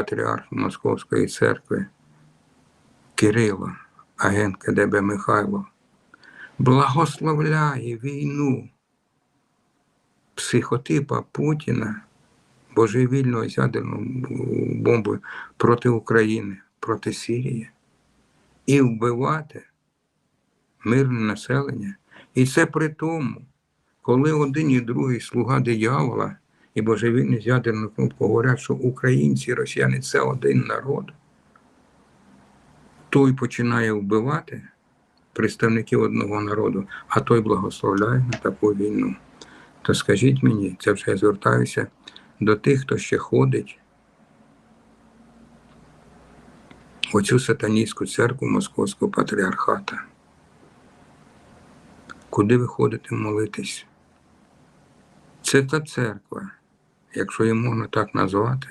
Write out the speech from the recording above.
патріарх Московської церкви Кирило, агент КДБ Михайло, благословляє війну психотипа Путіна, божевільного з ядерною бомбою проти України, проти Сирії і вбивати мирне населення. І це при тому, коли один і другий слуга диявола і божевільний з ядерною кнопкою говорять, що українці і росіяни це один народ, той починає вбивати представників одного народу, а той благословляє на таку війну. То скажіть мені, це вже я звертаюся до тих, хто ще ходить оцю сатаністську церкву Московського патріархата. Куди ви ходите молитись? Це та церква, якщо її можна так назвати,